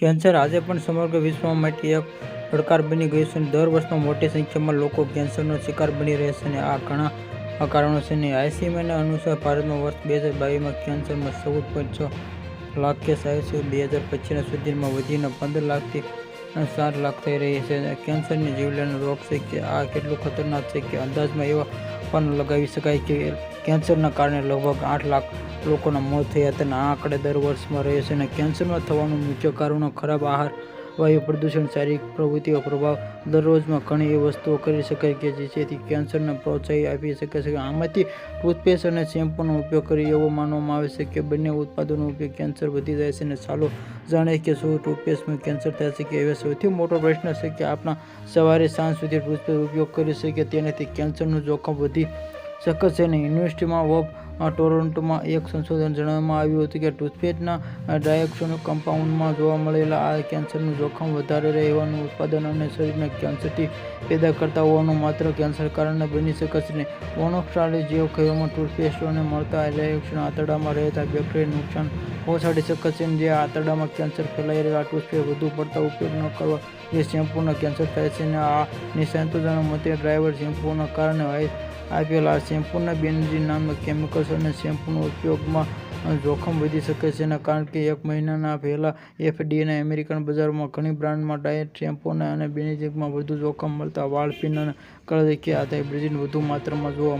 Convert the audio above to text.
Cancer આજે પણ સમગ્ર વિશ્વ માટે એક પડકાર બની ગયું છે. દર વર્ષમાં મોટી સંખ્યામાં લોકો કેન્સરનો શિકાર બની રહ્યા છે અને આ ઘણા કારણો છે. ને આઈસીએમઆર અનુસાર ભારતમાં વર્ષ બે હજાર બાવીસમાં કેન્સરમાં ચૌદ પોઈન્ટ છ લાખ કેસ આવ્યા છે. બે હજાર પચીસના સુધીમાં વધીને પંદર લાખથી સાત લાખ થઈ રહી છે. કેન્સરની જીવલેણ રોગ છે કે આ કેટલું ખતરનાક છે કે અંદાજમાં એવા પણ લગાવી શકાય કે કેન્સરના કારણે લગભગ આઠ લાખ લોકોના મોત થયા હતા. આ આંકડા દર વર્ષમાં રહે છે. અને કેન્સરમાં થવાનું મુખ્ય કારણો ખરાબ આહાર, વાયુ પ્રદૂષણ, શારીરિક પ્રવૃત્તિનો પ્રભાવ, દરરોજમાં ઘણી એવી વસ્તુઓ કરી શકાય કે જેથી કેન્સરને પ્રોત્સાહન આપી શકે છે આમાંથી ટૂથપેસ્ટ અને શેમ્પૂનો ઉપયોગ કરી એવો માનવામાં આવે છે કે બંને ઉત્પાદનો ઉપયોગ કેન્સર વધી જાય છે. અને ચાલો જાણીએ કે શું ટૂથપેસ્ટમાં કેન્સર થાય છે? હવે સૌથી મોટો પ્રશ્ન છે કે આપણા સવારે સાંજ સુધી ટૂથપેસ્ટ ઉપયોગ કરી શકીએ કે તેનાથી કેન્સરનું જોખમ વધી શકે છે. અને યુનિવર્સિટીમાં ઓફ ટોરોન્ટોમાં એક સંશોધન જણાવવામાં આવ્યું હતું કે ટૂથપેસ્ટના ડાયોક્સિન કમ્પાઉન્ડમાં જોવા મળેલા આ કેન્સરનું જોખમ વધારે રહેવાનું ઉત્પાદન અને શરીરને કેન્સરથી પેદા કરતા હોવાનું માત્ર કેન્સર કારણે બની શકે છે. મોનોક્લોનલ જેવા કહેવામાં ટૂથપેસ્ટોને મળતા ડાયોક્સિન આંતરડામાં રહેતા બેક્ટેરિયાને નુકસાન પહોંચાડી શકે છે જે આંતરડામાં કેન્સર ફેલાઈ રહેલા ટૂથપેસ્ટ વધુ પડતા ઉપયોગ ન કરવા જે શેમ્પૂનો કેન્સર થાય છે. અને આ નિષ્ણાતોના મતે ડ્રાઈવર શેમ્પૂના કારણે આપેલા શેમ્પૂના બેન્ઝીન નામના કેમિકલ અને શેમ્પૂના ઉપયોગમાં જોખમ વધી શકે છે કારણ કે એક મહિનાના પહેલાં એફડીએએ અમેરિકન બજારમાં ઘણી બ્રાન્ડમાં ડાયટ શેમ્પૂ અને બેનેજિકમાં વધુ જોખમ મળતા વાળ પીળા, કાળા દેખાવા અથવા બ્રિજિન વધુ માત્રામાં જોવા મળે